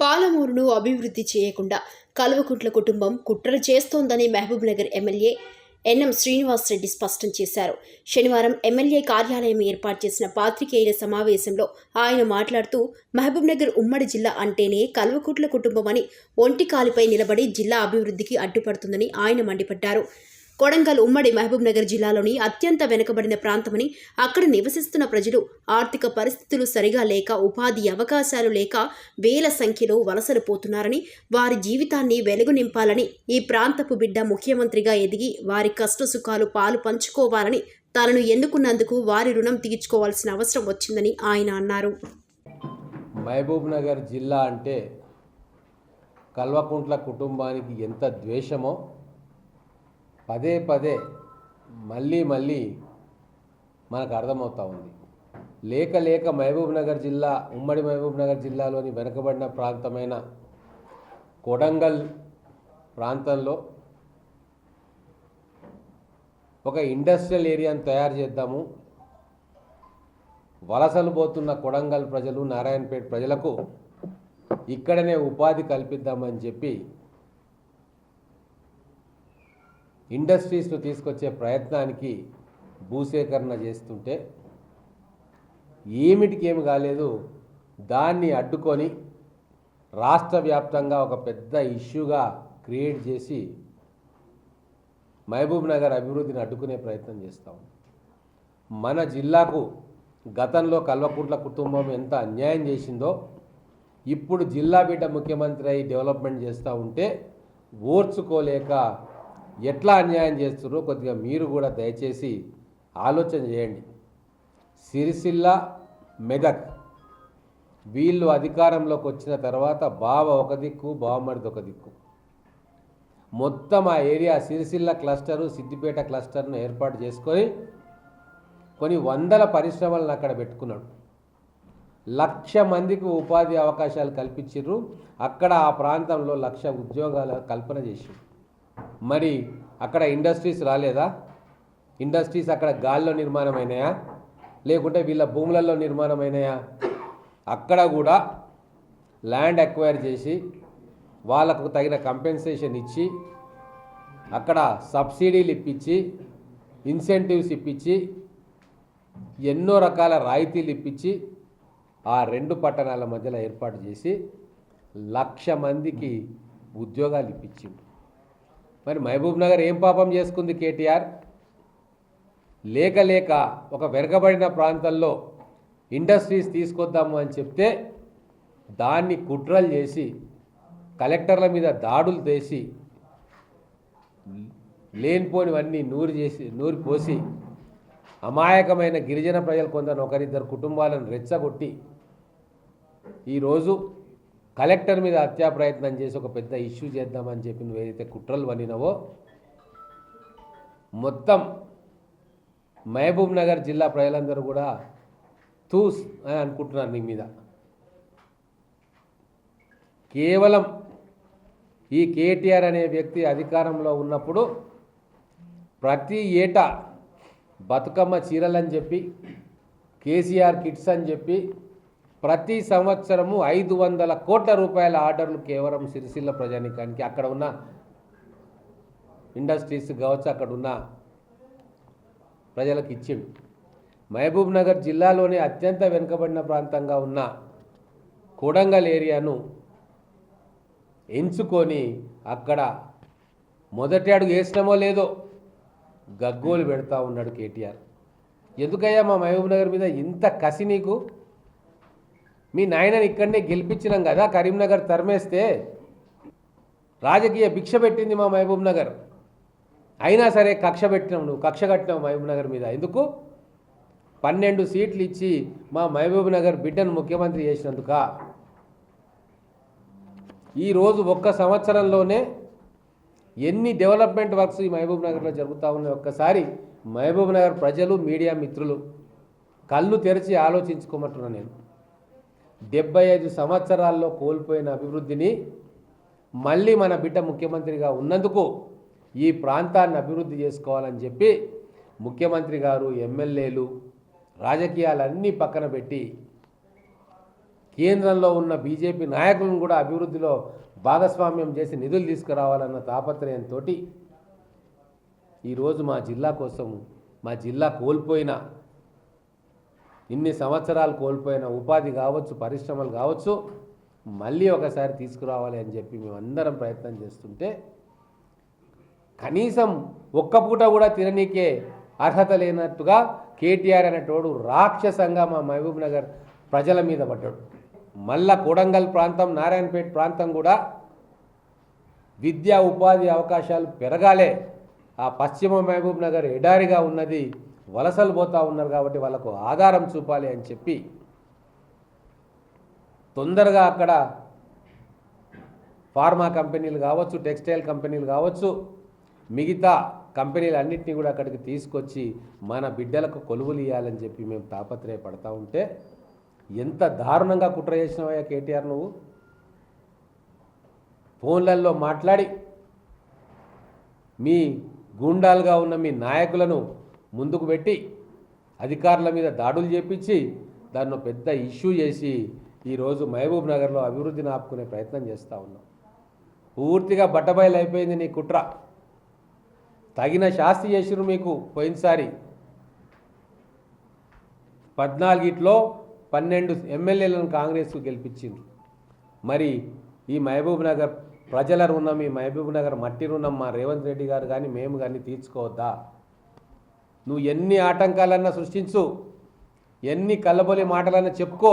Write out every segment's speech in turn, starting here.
పాలమూరును అభివృద్ధి చేయకుండా కల్వకుంట్ల కుటుంబం కుట్రలు చేస్తోందని మహబూబ్నగర్ ఎమ్మెల్యే ఎన్ఎం శ్రీనివాసరెడ్డి స్పష్టం చేశారు. శనివారం ఎమ్మెల్యే కార్యాలయం ఏర్పాటు చేసిన పాత్రికేయుల సమావేశంలో ఆయన మాట్లాడుతూ మహబూబ్నగర్ ఉమ్మడి జిల్లా అంటేనే కల్వకుట్ల కుటుంబం అని ఒంటి కాలిపై నిలబడి జిల్లా అభివృద్ధికి అడ్డుపడుతుందని ఆయన మండిపడ్డారు. కొడంగల్ ఉమ్మడి మహబూబ్ నగర్ జిల్లాలోని అత్యంత వెనుకబడిన ప్రాంతమని అక్కడ నివసిస్తున్న ప్రజలు ఆర్థిక పరిస్థితులు సరిగా లేక ఉపాధి అవకాశాలు లేక వేల సంఖ్యలో వలసలు పోతున్నారని వారి జీవితాన్ని వెలుగు నింపాలని ఈ ప్రాంతపు బిడ్డ ముఖ్యమంత్రిగా ఎదిగి వారి కష్టసుఖాలు పాలు పంచుకోవాలని తనను ఎన్నుకున్నందుకు వారి రుణం తీర్చుకోవాల్సిన అవసరం వచ్చిందని ఆయన అన్నారు. మహబూబ్ నగర్ జిల్లా అంటే కల్వకుంట్ల కుటుంబానికి ఎంత ద్వేషమో పదే పదే మళ్ళీ మళ్ళీ మనకు అర్థమవుతూ ఉంది. లేక లేక మహబూబ్ నగర్ జిల్లా ఉమ్మడి మహబూబ్ నగర్ జిల్లాలోని వెనుకబడిన ప్రాంతమైన కొడంగల్ ప్రాంతంలో ఒక ఇండస్ట్రియల్ ఏరియాను తయారు చేద్దాము. వలసలు పోతున్న కొడంగల్ ప్రజలు నారాయణపేట ప్రజలకు ఇక్కడనే ఉపాధి కల్పిద్దామని చెప్పి ఇండస్ట్రీస్ను తీసుకొచ్చే ప్రయత్నానికి భూసేకరణ చేస్తుంటే ఏమిటికి ఏమి కాలేదు దాన్ని అడ్డుకొని రాష్ట్ర వ్యాప్తంగా ఒక పెద్ద ఇష్యూగా క్రియేట్ చేసి మహబూబ్ నగర్ అభివృద్ధిని అడ్డుకునే ప్రయత్నం చేస్తాం మన జిల్లాకు గతంలో కల్వకుంట్ల కుటుంబం ఎంత అన్యాయం చేసిందో ఇప్పుడు జిల్లా బిడ్డ ముఖ్యమంత్రి అయి డెవలప్మెంట్ చేస్తూ ఉంటే ఓర్చుకోలేక ఎట్లా అన్యాయం చేస్తున్నారో కొద్దిగా మీరు కూడా దయచేసి ఆలోచన చేయండి. సిరిసిల్ల మెదక్ వీళ్ళు అధికారంలోకి వచ్చిన తర్వాత బావ ఒక దిక్కు బావమరిది ఒక దిక్కు. మొత్తం ఆ ఏరియా సిరిసిల్ల క్లస్టరు సిద్దిపేట క్లస్టర్ను ఏర్పాటు చేసుకొని కొన్ని వందల పరిశ్రమలను అక్కడ పెట్టుకున్నాడు. లక్ష మందికి ఉపాధి అవకాశాలు కల్పించారు అక్కడ ఆ ప్రాంతంలో లక్ష ఉద్యోగాల కల్పన చేసిండు. మరి అక్కడ ఇండస్ట్రీస్ రాలేదా? ఇండస్ట్రీస్ అక్కడ గాల్లో నిర్మాణమైనాయా? లేకుంటే వీళ్ళ భూములలో నిర్మాణమైనాయా? అక్కడ కూడా ల్యాండ్ అక్వైర్ చేసి వాళ్ళకు తగిన కంపెన్సేషన్ ఇచ్చి అక్కడ సబ్సిడీలు ఇప్పించి ఇన్సెంటివ్స్ ఇప్పించి ఎన్నో రకాల రాయితీలు ఇప్పించి ఆ రెండు పట్టణాల మధ్యలో ఏర్పాటు చేసి లక్ష మందికి ఉద్యోగాలు ఇప్పించింది మరి మహబూబ్ నగర్ ఏం పాపం చేసుకుంది కేటీఆర్? లేక లేక ఒక వెరగబడిన ప్రాంతంలో ఇండస్ట్రీస్ తీసుకొద్దాము అని చెప్తే దాన్ని కుట్రలు చేసి కలెక్టర్ల మీద దాడులు చేసి లేనిపోనివన్నీ నూరు చేసి నూరు పోసి అమాయకమైన గిరిజన ప్రజలు కొందరు ఒకరిద్దరు కుటుంబాలను రెచ్చగొట్టి ఈరోజు కలెక్టర్ మీద హత్యా ప్రయత్నం చేసి ఒక పెద్ద ఇష్యూ చేద్దామని చెప్పి నువ్వేదైతే కుట్రలు వనినవో మొత్తం మహబూబ్ నగర్ జిల్లా ప్రజలందరూ కూడా తూస్ అని అనుకుంటున్నారు నీ మీద. కేవలం ఈ కేటీఆర్ అనే వ్యక్తి అధికారంలో ఉన్నప్పుడు ప్రతి ఏటా బతుకమ్మ చీరలని చెప్పి కేసీఆర్ కిట్స్ అని చెప్పి ప్రతి సంవత్సరము ఐదు వందల కోట్ల రూపాయల ఆర్డర్లు కేవలం సిరిసిల్ల ప్రజానికానికి. అక్కడ ఉన్న ఇండస్ట్రీస్ కావచ్చు అక్కడ ఉన్న ప్రజలకు ఇచ్చిండు. మహబూబ్ నగర్ జిల్లాలోని అత్యంత వెనుకబడిన ప్రాంతంగా ఉన్న కొడంగల్ ఏరియాను ఎంచుకొని అక్కడ మొదటి అడుగు వేసినామో లేదో గగ్గోలు పెడతా ఉన్నాడు కేటీఆర్. ఎందుకయ్యా మా మహబూబ్ నగర్ మీద ఇంత కసి నీకు? మీ నాయనని ఇక్కడనే గెలిపించినాం కదా కరీంనగర్ తరిమేస్తే రాజకీయ భిక్ష పెట్టింది మా మహబూబ్ నగర్. అయినా సరే కక్ష పెట్టినావు నువ్వు కక్ష కట్టినావు మహబూబ్ నగర్ మీద. ఎందుకు? పన్నెండు సీట్లు ఇచ్చి మా మహబూబ్ నగర్ బిడ్డను ముఖ్యమంత్రి చేసినందుక. ఈరోజు ఒక్క సంవత్సరంలోనే ఎన్ని డెవలప్మెంట్ వర్క్స్ ఈ మహబూబ్ నగర్లో జరుగుతూ ఉన్నాయి? ఒక్కసారి మహబూబ్ నగర్ ప్రజలు మీడియా మిత్రులు కళ్ళు తెరిచి ఆలోచించుకోమంటున్నాను నేను. డెబ్బై ఐదు సంవత్సరాల్లో కోల్పోయిన అభివృద్ధిని మళ్ళీ మన బిడ్డ ముఖ్యమంత్రిగా ఉన్నందుకు ఈ ప్రాంతాన్ని అభివృద్ధి చేసుకోవాలని చెప్పి ముఖ్యమంత్రి గారు ఎమ్మెల్యేలు రాజకీయాలన్నీ పక్కన పెట్టి కేంద్రంలో ఉన్న బీజేపీ నాయకులను కూడా అభివృద్ధిలో భాగస్వామ్యం చేసి నిధులు తీసుకురావాలన్న తాపత్రయంతో ఈరోజు మా జిల్లా కోసం మా జిల్లా కోల్పోయిన ఇన్ని సంవత్సరాలు కోల్పోయిన ఉపాధి కావచ్చు పరిశ్రమలు కావచ్చు మళ్ళీ ఒకసారి తీసుకురావాలి అని చెప్పి మేమందరం ప్రయత్నం చేస్తుంటే కనీసం ఒక్క పూట కూడా తిననీకే అర్హత లేనట్టుగా కేటీఆర్ అనేటోడు రాక్షసంగా మా మహబూబ్ నగర్ ప్రజల మీద పడ్డాడు. మళ్ళా కొడంగల్ ప్రాంతం నారాయణపేట ప్రాంతం కూడా విద్యా ఉపాధి అవకాశాలు పెరగాలే. ఆ పశ్చిమ మహబూబ్ నగర్ ఎడారిగా ఉన్నది వలసలు పోతా ఉన్నారు కాబట్టి వాళ్ళకు ఆధారం చూపాలి అని చెప్పి తొందరగా అక్కడ ఫార్మా కంపెనీలు కావచ్చు టెక్స్టైల్ కంపెనీలు కావచ్చు మిగతా కంపెనీలు అన్నింటినీ కూడా అక్కడికి తీసుకొచ్చి మన బిడ్డలకు కొలువులు ఇవ్వాలని చెప్పి మేము తాపత్రయపడతా ఉంటే ఎంత దారుణంగా కుట్ర చేసినవయ్యా కేటీఆర్ నువ్వు? ఫోన్లలో మాట్లాడి మీ గూండాలుగా ఉన్న మీ నాయకులను ముందుకు పెట్టి అధికారుల మీద దాడులు చేపించి దాన్ని పెద్ద ఇష్యూ చేసి ఈరోజు మహబూబ్ నగర్లో అభివృద్ధిని ఆపుకునే ప్రయత్నం చేస్తూ ఉన్నాం. పూర్తిగా బట్టబయలు అయిపోయింది నీ కుట్ర. తగిన శాస్తి చేసిరు మీకు పోయినసారి. పద్నాలుగిట్లో పన్నెండు ఎమ్మెల్యేలను కాంగ్రెస్ గెలిపించింది మరి ఈ మహబూబ్ నగర్ ప్రజల రుణం ఈ మహబూబ్ నగర్ మట్టి రుణం మా రేవంత్ రెడ్డి గారు కానీ మేము కానీ తీర్చుకోవద్దా? నువ్వు ఎన్ని ఆటంకాలన్నా సృష్టించు ఎన్ని కల్లబొలి మాటలన్నా చెప్పుకో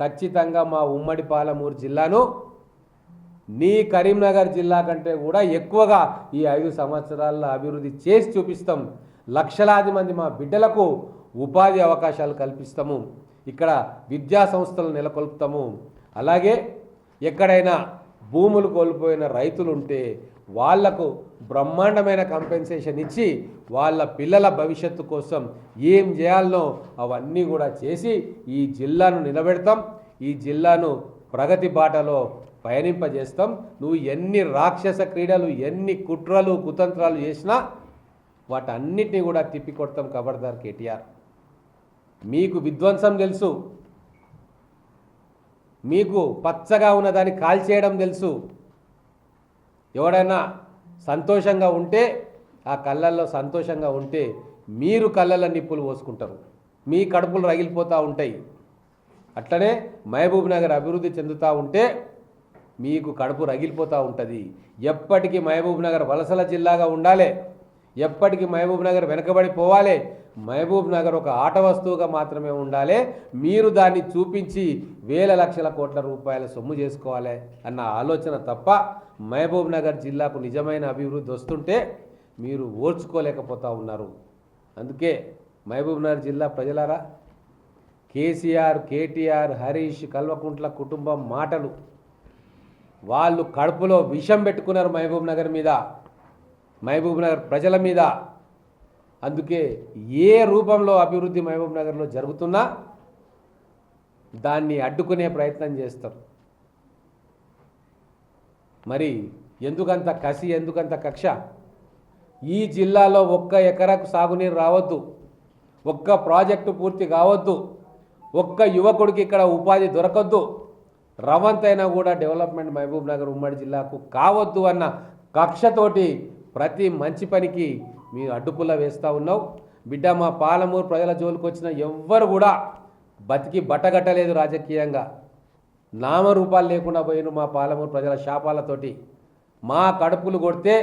ఖచ్చితంగా మా ఉమ్మడి పాలమూరు జిల్లాను నీ కరీంనగర్ జిల్లా కంటే కూడా ఎక్కువగా ఈ ఐదు సంవత్సరాల్లో అభివృద్ధి చేసి చూపిస్తాం. లక్షలాది మంది మా బిడ్డలకు ఉపాధి అవకాశాలు కల్పిస్తాము. ఇక్కడ విద్యా సంస్థలు నెలకొల్పుతాము. అలాగే ఎక్కడైనా భూములు కోల్పోయిన రైతులు ఉంటే వాళ్ళకు బ్రహ్మాండమైన కంపెన్సేషన్ ఇచ్చి వాళ్ళ పిల్లల భవిష్యత్తు కోసం ఏం చేయాలనో అవన్నీ కూడా చేసి ఈ జిల్లాను నిలబెడతాం. ఈ జిల్లాను ప్రగతి బాటలో పయనింపజేస్తాం. నువ్వు ఎన్ని రాక్షస క్రీడలు ఎన్ని కుట్రలు కుతంత్రాలు చేసినా వాటన్నిటిని కూడా తిప్పికొడతాం కబర్దార్ కేటీఆర్. మీకు విధ్వంసం తెలుసు. మీకు పచ్చగా ఉన్నదాన్ని కాల్చేయడం తెలుసు. ఎవడైనా సంతోషంగా ఉంటే ఆ కళ్ళల్లో సంతోషంగా ఉంటే మీరు కళ్ళల్లో నిప్పులు పోసుకుంటారు. మీ కడుపులు రగిలిపోతూ ఉంటాయి. అట్లనే మహబూబ్ నగర్ అభివృద్ధి చెందుతూ ఉంటే మీకు కడుపు రగిలిపోతూ ఉంటుంది. ఎప్పటికీ మహబూబ్ నగర్ వలసల జిల్లాగా ఉండాలి. ఎప్పటికీ మహబూబ్ నగర్ వెనకబడిపోవాలి మహబూబ్ నగర్ ఒక ఆట వస్తువుగా మాత్రమే ఉండాలి. మీరు దాన్ని చూపించి వేల లక్షల కోట్ల రూపాయల సొమ్ము చేసుకోవాలి అన్న ఆలోచన తప్ప మహబూబ్ నగర్ జిల్లాకు నిజమైన అభివృద్ధి వస్తుంటే మీరు ఓర్చుకోలేకపోతా ఉన్నారు. అందుకే మహబూబ్ నగర్ జిల్లా ప్రజలారా కేసీఆర్ కేటీఆర్ హరీష్ కల్వకుంట్ల కుటుంబం మాటలు. వాళ్ళు కడుపులో విషం పెట్టుకున్నారు మహబూబ్ నగర్ మీద. మహబూబ్ నగర్ ప్రజల మీద. అందుకే ఏ రూపంలో అభివృద్ధి మహబూబ్ నగర్లో జరుగుతున్నా దాన్ని అడ్డుకునే ప్రయత్నం చేస్తారు. మరి ఎందుకంత కసి ఎందుకంత కక్ష? ఈ జిల్లాలో ఒక్క ఎకరకు సాగునీరు రావద్దు. ఒక్క ప్రాజెక్టు పూర్తి కావద్దు. ఒక్క యువకుడికి ఇక్కడ ఉపాధి దొరకద్దు. రవంతైనా కూడా డెవలప్మెంట్ మహబూబ్ నగర్ ఉమ్మడి జిల్లాకు కావద్దు అన్న కక్షతోటి ప్రతి మంచి పనికి మీరు అడ్డుపుల్ల వేస్తూ ఉన్నావు బిడ్డ మా పాలమూరు ప్రజల జోలికి వచ్చిన ఎవ్వరు కూడా బతికి బట్టగట్టలేదు రాజకీయంగా. నామరూపాలు లేకుండా పోయిన మా పాలమూరు ప్రజల శాపాలతోటి. మా కడుపులు కొడితే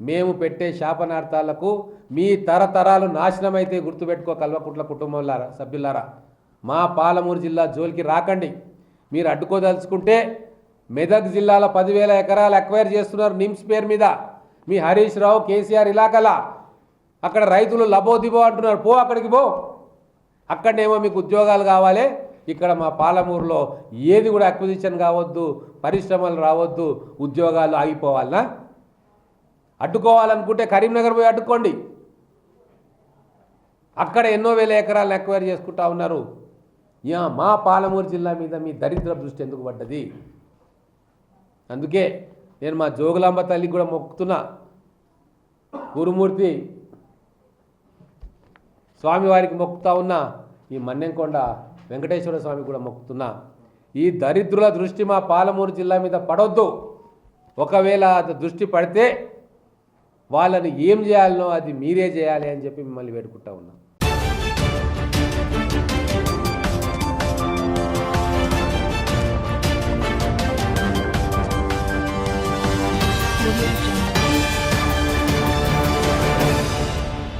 మేము పెట్టే శాపనార్థాలకు మీ తరతరాలు నాశనమైతే గుర్తుపెట్టుకో కల్వకుట్ల కుటుంబంలారా సభ్యులారా. మా పాలమూరు జిల్లా జోలికి రాకండి. మీరు అడ్డుకోదలుచుకుంటే మెదక్ జిల్లాలో పదివేల ఎకరాలు అక్వైర్ చేస్తున్నారు నిమ్స్ పేరు మీద. మీ హరీష్ రావు కేసీఆర్ ఇలాకలా. అక్కడ రైతులు లబోదిబో అంటున్నారు పో అక్కడికి పో. అక్కడనేమో మీకు ఉద్యోగాలు కావాలి ఇక్కడ మా పాలమూరులో ఏది కూడా అక్విజిషన్ కావద్దు పరిశ్రమలు రావద్దు ఉద్యోగాలు ఆగిపోవాలనా? అడ్డుకోవాలనుకుంటే కరీంనగర్ పోయి అడ్డుకోండి. అక్కడ ఎన్నో వేల ఎకరాలను ఎక్వైర్ చేసుకుంటా ఉన్నారు. యా మా పాలమూరు జిల్లా మీద మీ దరిద్ర దృష్టి ఎందుకు పడ్డది? అందుకే నేను మా జోగులాంబ తల్లికి కూడా మొక్కుతున్నా. గురుమూర్తి స్వామివారికి మొక్కుతా ఉన్న ఈ మన్నెంకొండ వెంకటేశ్వర స్వామి కూడా మొక్కుతున్నా. ఈ దరిద్రుల దృష్టి మా పాలమూరు జిల్లా మీద పడవద్దు ఒకవేళ దృష్టి పడితే వాళ్ళని ఏం చేయాలనో అది మీరే చేయాలి అని చెప్పి మిమ్మల్ని వేడుకుంటా ఉన్నాం.